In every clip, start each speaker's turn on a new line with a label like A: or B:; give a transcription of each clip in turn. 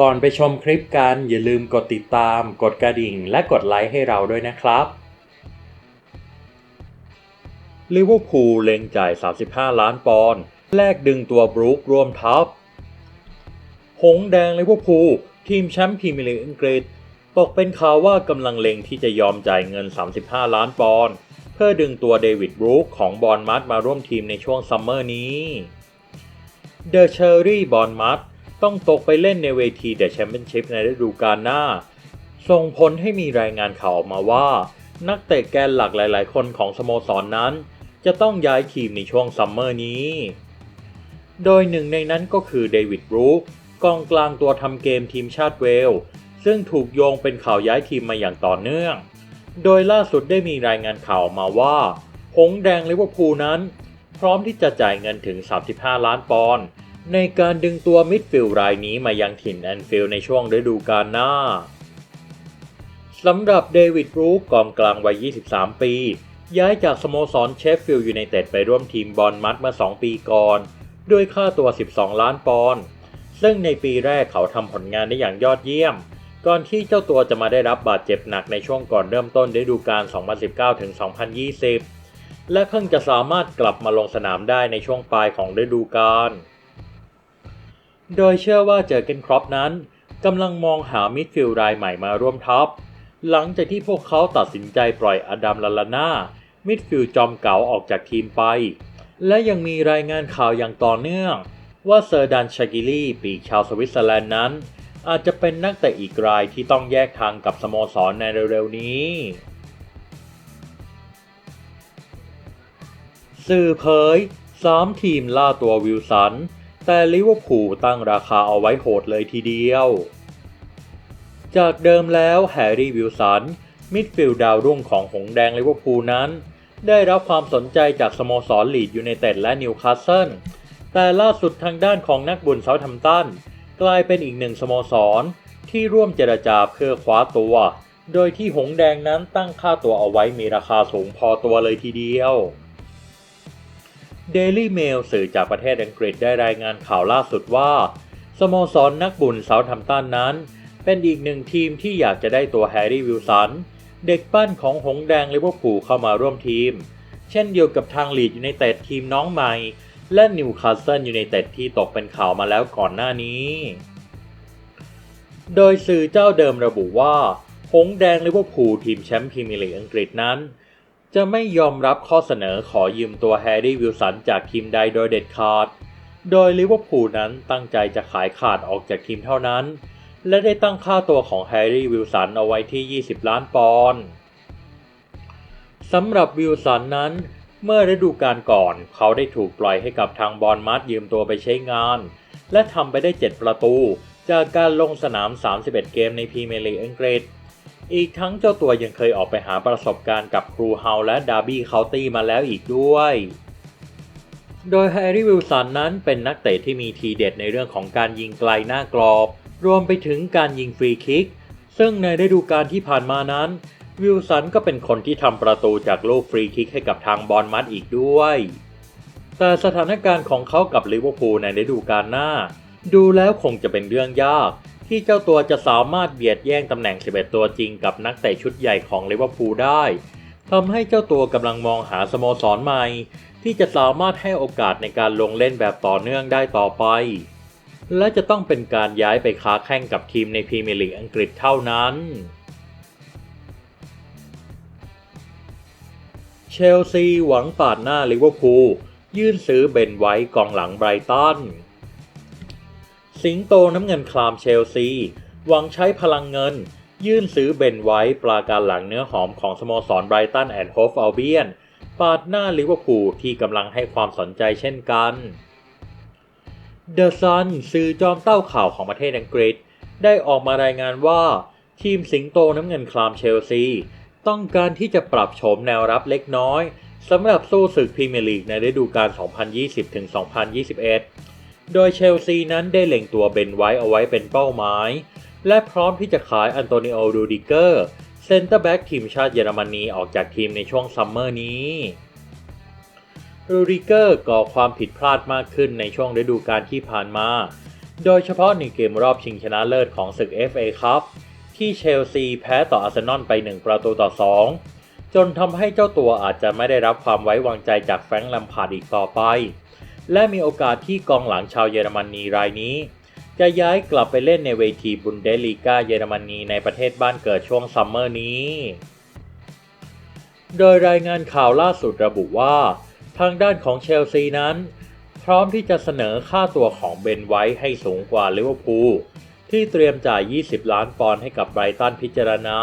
A: ก่อนไปชมคลิปกันอย่าลืมกดติดตาม กดกระดิ่ง และกดไลค์ให้เราด้วยนะครับลิเวอร์พูลเล็งจ่าย 35 ล้านปอนด์แลกดึงตัวบรูครวมทัพ หงแดงลิเวอร์พูลทีมแชมป์พรีเมียร์ลีกอังกฤษตกเป็นข่าวว่ากำลังเล็งที่จะยอมจ่ายเงิน 35 ล้านปอนด์เพื่อดึงตัวเดวิดบรูคของบอร์นมัดมาร่วมทีมในช่วงซัมเมอร์นี้ เดอะเชอรี่บอร์นมัด ต้องตกไปเล่นในเวทีเดอะแชมเปี้ยนชิพในฤดูกาลหน้า ส่งผลให้มีรายงานข่าวออกมาว่า นักเตะแกนหลักหลายๆ คนของสโมสรนนั้น จะต้องย้ายทีมในช่วงซัมเมอร์นี้ โดยหนึ่งในนั้นก็คือเดวิดบรูคกองกลางตัวทำเกมทีมชาติเวล ซึ่งถูกโยงเป็นข่าวย้ายทีมมาอย่างต่อเนื่อง โดยล่าสุดได้มีรายงานข่าวมาว่าหงแดงลิเวอร์พูลนั้น พร้อมที่จะจ่ายเงินถึง 35 ล้านปอนด์ ในการดึงตัวมิดฟิลด์รายนี้มายังถิ่นแอนฟิลด์ในช่วงฤดูกาลหน้าสำหรับเดวิดบรูคกองกลางวัย 23 ปี ย้ายจากสโมสรเชฟฟิลด์ยูไนเต็ดไปร่วมทีมบอลมัดเมื่อ2ปีก่อนด้วยค่าตัว 12 ล้านปอนด์ซึ่งในปีแรกเขาทำผลงานได้อย่างยอดเยี่ยม ก่อนที่เจ้าตัวจะมาได้รับบาดเจ็บหนักในช่วงก่อนเริ่มต้นฤดูกาล 2019-2020 และเพิ่งจะสามารถกลับมาลงสนามได้ในช่วงปลายของฤดูกาล โดยเชื่อว่าเจอเกนครอปนั้นกำลังมองหามิดฟิลด์รายใหม่มาร่วมทัพ หลังจากที่พวกเขาตัดสินใจปล่อยอดัมลาลาน่ามิดฟิลด์จอมเก๋าออกจากทีมไป และยังมีรายงานข่าวอย่างต่อเนื่อง ว่าเซอร์ดันชากิลีปีชาวสวิตเซอร์แลนด์นั้น อาจจะเป็นนักเตะอีกรายที่ต้องแยกทางกับสโมสรในเร็วๆนี้ สื่อเผย 3 ทีมล่าตัววิลสัน แต่ลิเวอร์พูลตั้งราคาเอาไว้โหดเลยทีเดียว จากเดิมแล้วแฮร์รี่วิลสัน มิดฟิลด์ดาวรุ่งของหงแดงลิเวอร์พูลนั้น ได้รับความสนใจจากสโมสรลีดยูไนเต็ดและนิวคาสเซิลแต่ล่าสุดทางด้านของนักบุญเซาท์แฮมตันกลายเป็นอีกหนึ่งสโมสรที่ร่วมเจรจาเพื่อคว้าตัว โดยที่หงแดงนั้นตั้งค่าตัวเอาไว้มีราคาสูงพอตัวเลยทีเดียว Daily Mail สื่อจากประเทศอังกฤษได้รายงานข่าวล่าสุดว่า สโมสรนนักบุญเซาท์แฮมตันนั้น เป็นอีกหนึ่งทีมที่อยากจะได้ตัวแฮร์รี่วิลสัน เด็กปั้นของหงแดงลิเวอร์พูลเข้ามาร่วมทีม เช่นเดียวกับทางลีดยูไนเต็ดทีมน้องใหม่ และนิวคาสเซิลยูไนเต็ดที่ตกเป็นข่าวมาแล้วก่อนหน้านี้ โดยสื่อเจ้าเดิมระบุว่า หงแดงลิเวอร์พูลทีมแชมป์พรีเมียร์ลีกอังกฤษนั้น จะไม่ยอมรับข้อเสนอขอยืมตัวแฮร์รี่วิลสันจากทีมใดโดยเด็ดขาด โดยลิเวอร์พูลนั้นตั้งใจจะขายขาดออกจากทีมเท่านั้น และได้ตั้งค่าตัวของแฮร์รี่วิลสันเอาไว้ที่ 20 ล้านปอนด์สำหรับวิลสันนั้น เมื่อฤดูกาลก่อนเขาได้ถูกปล่อยให้กับทางบอลมัดยืมตัวไปใช้งาน และทำไปได้ 7 ประตู จากการลงสนาม 31 เกมในพรีเมียร์ลีกอังกฤษ อีกทั้งเจ้าตัวยังเคยออกไปหาประสบการณ์กับครูเฮาและดาร์บี้เคาน์ตี้มาแล้วอีกด้วย โดยแฮร์รี่วิลสันนั้นเป็นนักเตะที่มีทีเด็ดในเรื่องของการยิงไกลหน้ากรอบ รวมไปถึงการยิงฟรีคิก ซึ่งในฤดูกาลที่ผ่านมานั้น วิลสันก็เป็นคนที่ทำประตูจากลูกฟรีคิกให้กับทางบอลมัดอีกด้วย แต่สถานการณ์ของเขากับลิเวอร์พูลในฤดูกาลหน้า ดูแล้วคงจะเป็นเรื่องยาก ที่เจ้าตัวจะสามารถเบียดแย่งตำแหน่ง 11 ตัวจริงกับนักเตะชุดใหญ่ของลิเวอร์พูลได้ทำให้เจ้าตัวกำลังมองหาสโมสรใหม่ ที่จะสามารถให้โอกาสในการลงเล่นแบบต่อเนื่องได้ต่อไป และจะต้องเป็นการย้ายไปค้าแข่งกับทีมในพรีเมียร์ลีกอังกฤษเท่านั้นเชลซีหวังปาดหน้าลิเวอร์พูลยื่นซื้อเบนไว้กองหลังไบรตัน สิงโตน้ำเงินคลามเชลซี หวังใช้พลังเงิน ยื่นซื้อเบนไว้ปลาการหลังเนื้อหอมของสโมสรไบรตันแอนด์โฮฟอัลเบียนปาดหน้าลิเวอร์พูลที่กำลังให้ความสนใจเช่นกันเดอะซันสื่อจอมเต้าข่าวของประเทศอังกฤษ ได้ออกมารายงานว่า ทีมสิงโตน้ำเงินคลามเชลซี ต้องการที่จะปรับโฉมแนวรับเล็กน้อยสำหรับสู้ศึกพรีเมียร์ลีกในฤดูกาล 2020-2021 โดยเชลซีนั้นได้เล็งตัวเบนไว้เอาไว้เป็นเป้าหมาย และพร้อมที่จะขายอันโตนิโอ ดูดิเกอร์ เซนเตอร์แบ็กทีมชาติเยอรมนีออกจากทีมในช่วงซัมเมอร์นี้รูดิเกอร์ก่อความผิดพลาดมากขึ้นในช่วงฤดูกาลที่ผ่านมา โดยเฉพาะในเกมรอบชิงชนะเลิศของศึก FA ครับที่เชลซีแพ้ต่ออาร์เซนอลไป 1 ประตูต่อ 2 จนทำให้เจ้าตัวอาจจะไม่ได้รับความไว้วางใจจากแฟรงค์ลัมพาร์ดอีกต่อไป และมีโอกาสที่กองหลังชาวเยอรมนีรายนี้ จะย้ายกลับไปเล่นในเวทีบุนเดสลีกาเยอรมนีในประเทศบ้านเกิดช่วงซัมเมอร์นี้ โดยรายงานข่าวล่าสุดระบุว่า ทางด้านของเชลซีนั้น พร้อมที่จะเสนอค่าตัวของเบนไว้ให้สูงกว่าลิเวอร์พูลที่เตรียมจ่าย 20 ล้านปอนด์ให้กับไบรตันพิจารณา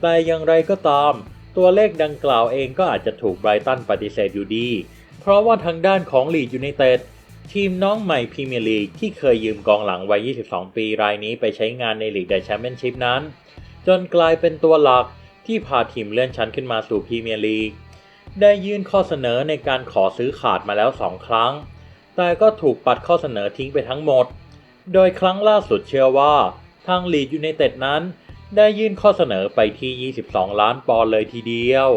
A: แต่อย่างไรก็ตาม ตัวเลขดังกล่าวเองก็อาจจะถูกไบรตันปฏิเสธอยู่ดี เพราะว่าทางด้านของลีดยูไนเต็ดทีมน้องใหม่พรีเมียร์ลีกที่เคยยืมกองหลังวัย 22 ปีรายนี้ไปใช้งานในลีกเดอะแชมเปี้ยนชิพนั้น จนกลายเป็นตัวหลักที่พาทีมเลื่อนชั้นขึ้นมาสู่พรีเมียร์ลีก ได้ยื่นข้อเสนอในการขอซื้อขาดมาแล้วสองครั้ง แต่ก็ถูกปัดข้อเสนอทิ้งไปทั้งหมด โดยครั้งล่าสุดเชื่อว่า ทางลีดยูไนเต็ดนั้น ได้ยื่นข้อเสนอไปที่ 22 ล้านปอนด์เลยทีเดียว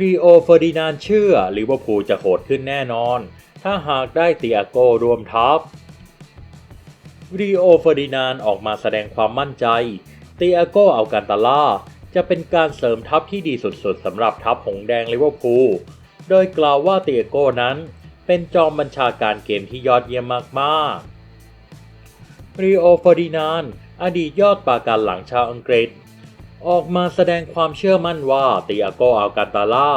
A: รีโอเฟอร์ดินานเชื่อลิเวอร์พูลจะโหดขึ้นแน่นอน ถ้าหากได้เตียโกรวมทัพรีโอเฟอร์ดินานออกมาแสดงความมั่นใจ เตียโกเอัลกันตาล่า จะเป็นการเสริมทัพที่ดีสุดๆสำหรับทัพหงแดงลิเวอร์พูล โดยกล่าวว่าเตียโกนั้นเป็นจอมบัญชาการเกมที่ยอดเยี่ยมมากๆรีโอเฟอร์ดินานอดีตยอดปาการหลังชาวอังกฤษ ออกมาแสดงความเชื่อมั่นว่าเตียโกอัลกันตาล่า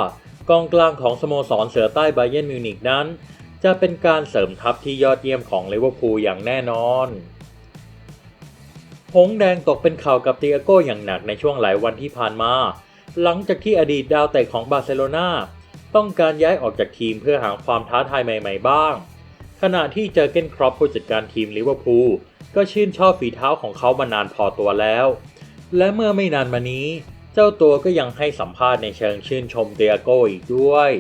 A: กองกลางของสโมสรเสือใต้ไบเยนมิวนิกนั้น จะเป็นการเสริมทัพที่ยอดเยี่ยมของลิเวอร์พูลอย่างแน่นอนหงแดงตกเป็นข่าวกับเตียโก้อย่างหนักในช่วงหลายวันที่ผ่านมา หลังจากที่อดีตดาวเตะของบาร์เซโลนาต้องการย้ายออกจากทีมเพื่อหาความท้าทายใหม่ๆบ้าง ขณะที่เจอเกนครอปผู้จัดการทีมลิเวอร์พูลก็ชื่นชอบฝีเท้าของเขามานานพอตัวแล้ว และเมื่อไม่นานมานี้ เจ้าตัวก็ยังให้สัมภาษณ์ในเชิงชื่นชมเตียโก้อีกด้วย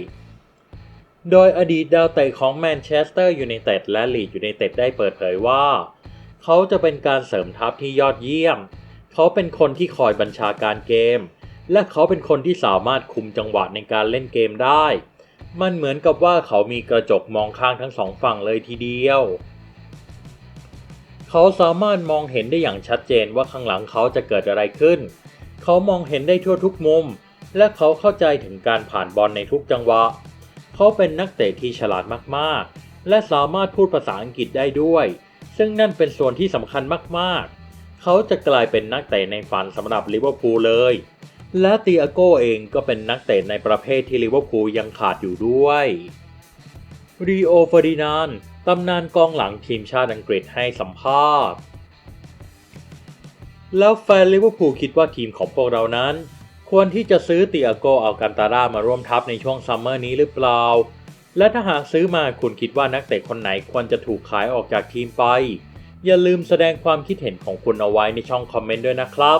A: โดยอดีตดาวเตะของแมนเชสเตอร์ยูไนเต็ดและลีดยูไนเต็ดได้เปิดเผยว่า เขาจะเป็นการเสริมทัพที่ยอดเยี่ยม เขาเป็นคนที่คอยบัญชาการเกม และเขาเป็นคนที่สามารถคุมจังหวะในการเล่นเกมได้ มันเหมือนกับว่าเขามีกระจกมองข้างทั้งสองฝั่งเลยทีเดียว เขาสามารถมองเห็นได้อย่างชัดเจนว่าข้างหลังเขาจะเกิดอะไรขึ้น เขามองเห็นได้ทั่วทุกมุม และเขาเข้าใจถึงการผ่านบอลในทุกจังหวะ เขาเป็นนักเตะที่ฉลาดมากๆ และสามารถพูดภาษาอังกฤษได้ด้วย ซึ่งนั่นเป็นส่วนที่สำคัญมากๆ เขาจะกลายเป็นนักเตะในฝันสำหรับลิเวอร์พูลเลย และตีอาโก้เองก็เป็นนักเตะในประเภทที่ลิเวอร์พูลยังขาดอยู่ด้วยรีโอเฟอร์ดินาน ตำนานกองหลังทีมชาติอังกฤษให้สัมภาษณ์ แล้วแฟนลิเวอร์พูลคิดว่าทีมของพวกเรานั้น ควรที่จะซื้อตีอาโกอัลกันตาร่ามาร่วมทัพในช่วงซัมเมอร์นี้หรือเปล่า และถ้าหากซื้อมาคุณคิดว่านักเตะคนไหนควรจะถูกขายออกจากทีมไป อย่าลืมแสดงความคิดเห็นของคุณเอาไว้ในช่องคอมเมนต์ด้วยนะครับ